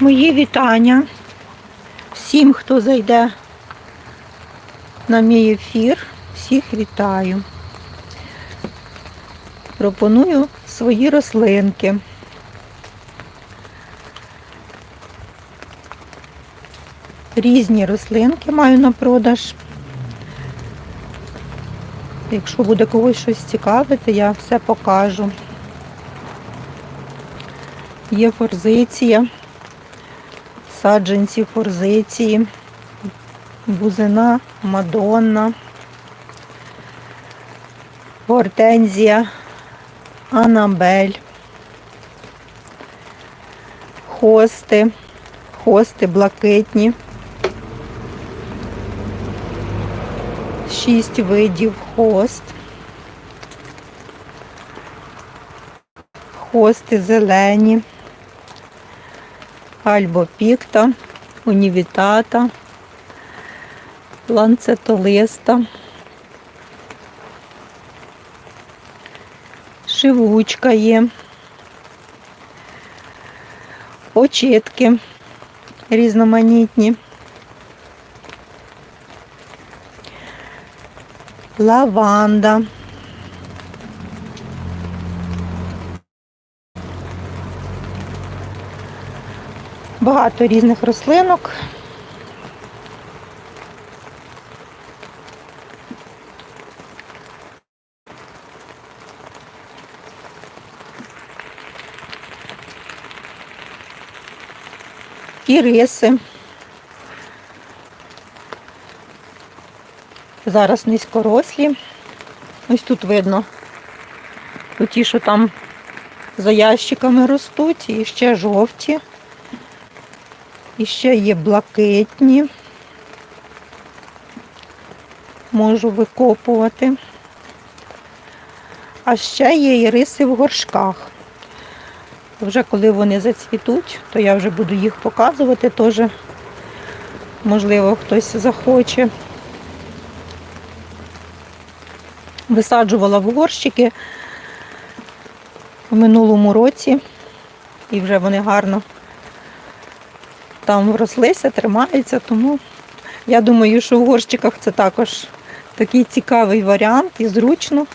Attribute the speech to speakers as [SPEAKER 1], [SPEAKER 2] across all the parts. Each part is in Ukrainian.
[SPEAKER 1] Мої вітання всім, хто зайде на мій ефір. Всіх вітаю. Пропоную свої рослинки. Різні рослинки маю на продаж. Якщо буде когось щось цікавити, я все покажу. Є форзиція, саджанці форзиції, бузина, мадонна, гортензія, анабель, хости, хости блакитні. Шість видів хост. Хости зелені, альбопікта, унівітата, ланцетолиста, шивучка є, очітки різноманітні. лаванда. Багато різних рослинок. Іриси. Зараз низькорослі. Ось тут видно ті, що там за ящиками ростуть, і ще жовті, і ще є блакитні. Можу викопувати. А ще є і риси в горшках. Вже коли вони зацвітуть, то я вже буду їх показувати теж. Можливо, хтось захоче. Висаджувала в горщики в минулому році, і вже вони гарно там врослися, тримаються, тому я думаю, що в горщиках це також такий цікавий варіант і зручно.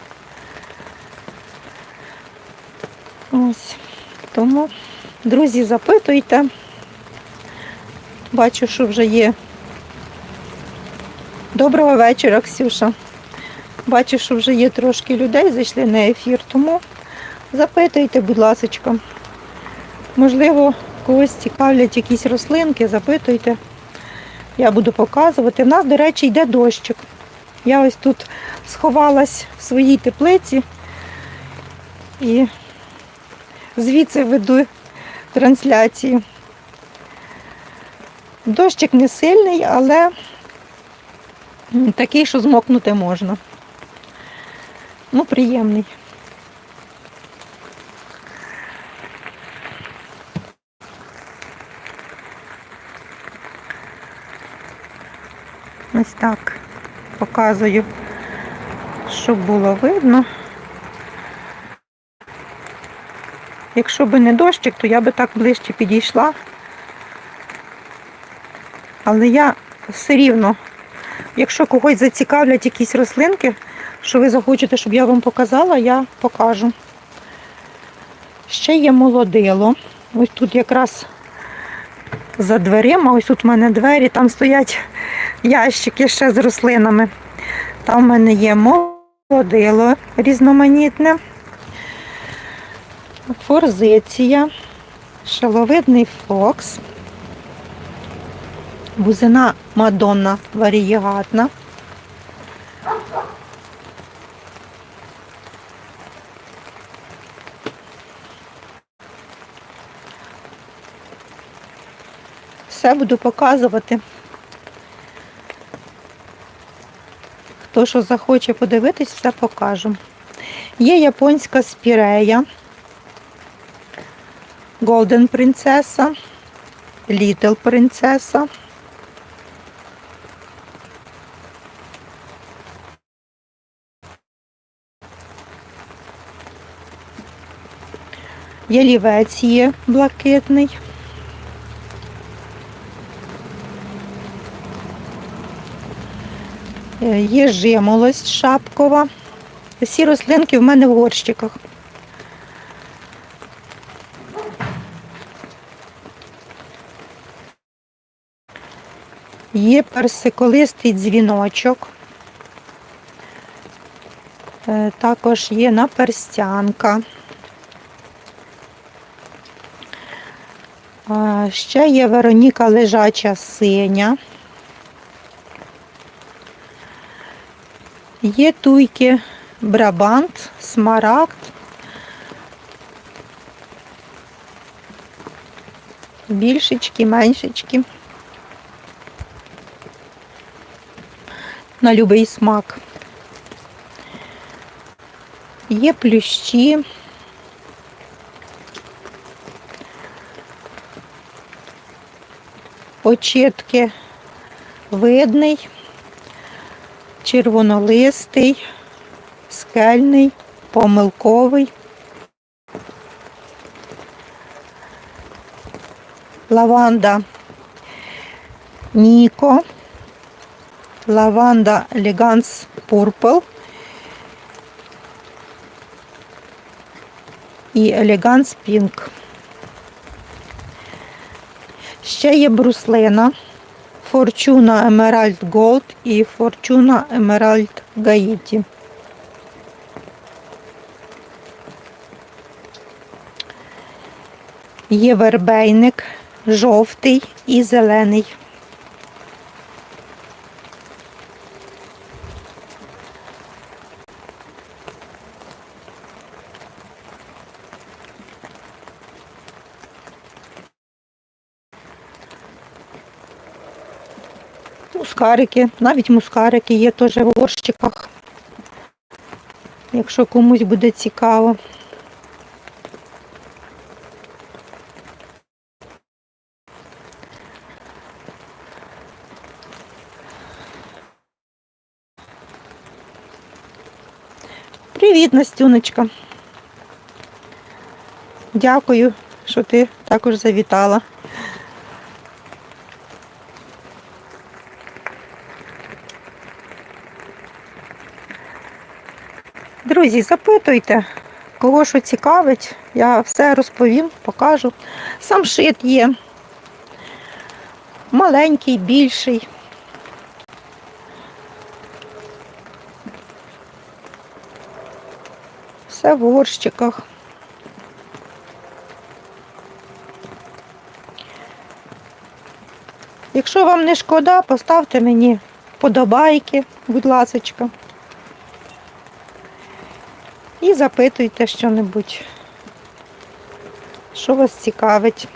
[SPEAKER 1] Ось. Тому, друзі, запитуйте. Бачу, що вже є. Доброго вечора, Ксюша. Бачу, що вже є трошки людей, зайшли на ефір, тому запитуйте, будь ласка. Можливо, когось цікавлять якісь рослинки, запитуйте. Я буду показувати. У нас, до речі, йде дощик. Я ось тут сховалась в своїй теплиці і звідси веду трансляцію. Дощик не сильний, але такий, що змокнути можна. Ну, приємний. Ось так показую, щоб було видно. Якщо би не дощик, то я би так ближче підійшла. Але я все рівно, якщо когось зацікавлять якісь рослинки, що ви захочете, щоб я вам показала, я покажу. Ще є молодило. Ось тут якраз за дверима, ось тут в мене двері, там стоять ящики ще з рослинами. Там в мене є молодило різноманітне, форзиція, шаловидний фокс, бузина Мадонна варієгатна. Все буду показувати. Хто що захоче подивитись, все покажу. Є японська спірея, Golden принцеса, Little принцеса. Ялівець є блакитний. Є жимолость шапкова. Всі рослинки в мене в горщиках. Є персиколистий дзвіночок. Е, Також є наперстянка. А, Ще є Вероніка лежача синя. Є туйки Брабант, Смарагд. Більшечки, меншечки. На любий смак. Є плющі. Очітки видний, червонолистий, скельний, помилковий. Лаванда Ніко, лаванда Elegance Purple і Elegance Pink. Ще є бруслина Fortuna Emerald Gold і Fortuna Emerald Gaiti. Є вербейник жовтий і зелений. Мускарики, навіть мускарики є теж в горщиках. Якщо комусь буде цікаво. Привіт, Настюнечка. Дякую, що ти також завітала. Друзі, запитуйте, кого що цікавить, я все розповім, покажу. Сам шит є. Маленький, більший. Все в горщиках. Якщо вам не шкода, поставте мені подобайки, будь ласочка. І запитуйте що-небудь, що вас цікавить.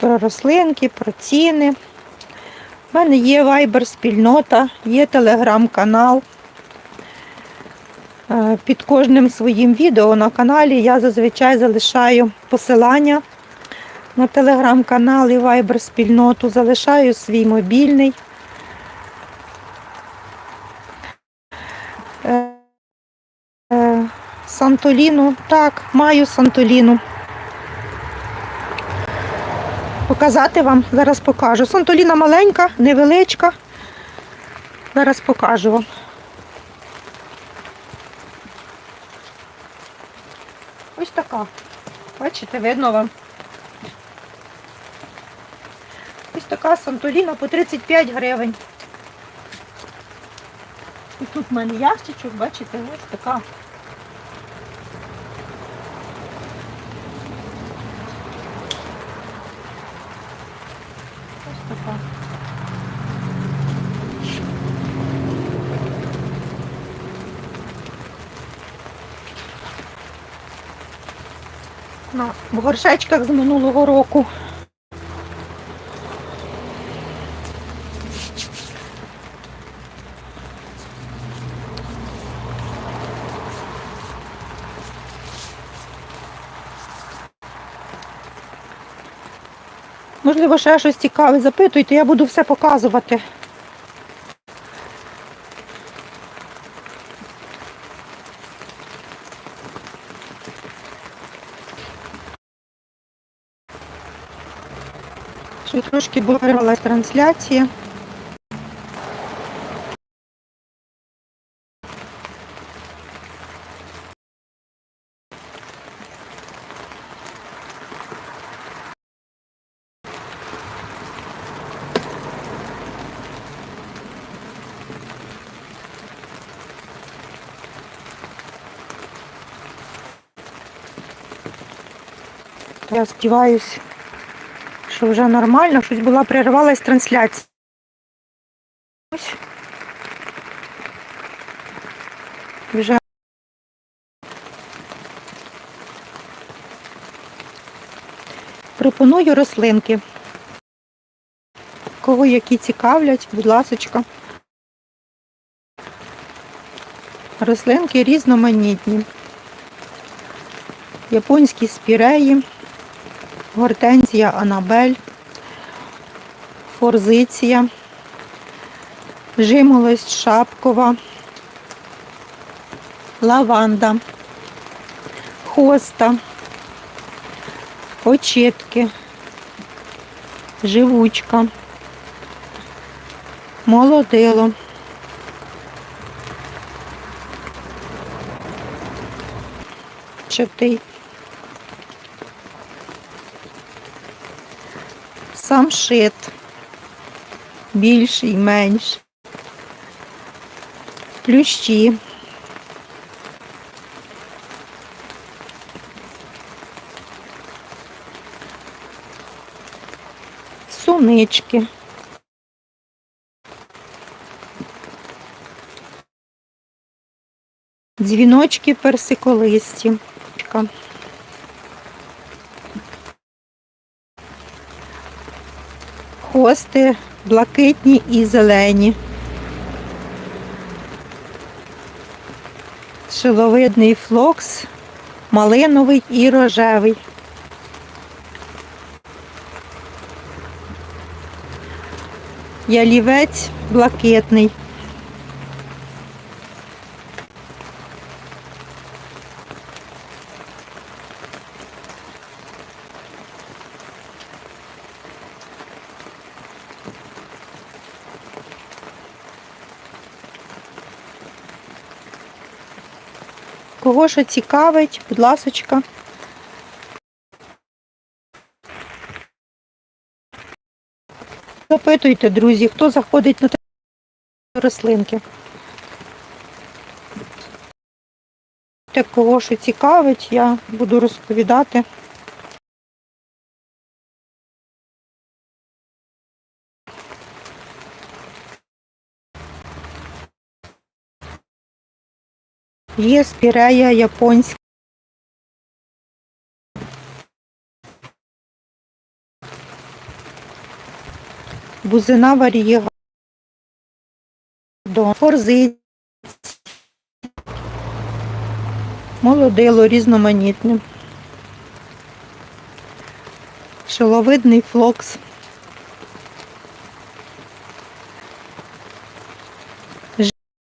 [SPEAKER 1] Про рослинки, про ціни. У мене є вайбер спільнота, є телеграм-канал. Е, Під кожним своїм відео на каналі я зазвичай залишаю посилання на телеграм-канал і вайбер спільноту, залишаю свій мобільний. Сантоліну, так, маю Сантоліну. Показати вам, зараз покажу. Сантоліна маленька, невеличка. Зараз покажу вам. Ось така. Бачите, видно вам. Ось така Сантоліна по 35 гривень. І тут в мене ящичок, бачите, ось така. Ось така. На, в горшечках з минулого року. Можливо, ще щось цікаве запитуйте, я буду все показувати. що трошки борвалась трансляція. Я співаюсь що вже нормально, щось була перервалась трансляція. Вже пропоную рослинки. Кого які цікавлять, будь ласочка. Рослинки різноманітні. Японські спіреї, гортензія Анабель, форзиція, жимолость шапкова, лаванда, хоста, очітки, живучка, молодило. Чотий. Самшит. Більший, менш. Плющі. Сунички. Дзвіночки персиколисті. Хости блакитні і зелені. Шиловидний флокс, малиновий і рожевий. Ялівець блакитний. Кого що цікавить, будь ласочка. Запитуйте, друзі, хто заходить на такі рослинки. Кого що цікавить, я буду розповідати. Є спірея японська. Бузина варієга. До форзиць. Молодило різноманітне. Шиловидний флокс.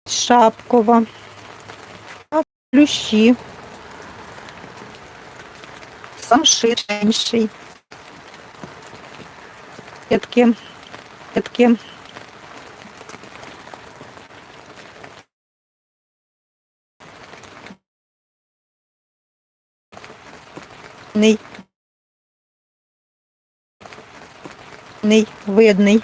[SPEAKER 1] Шапкова плющі, самшит менший, ятки, ятки. Видний, видний.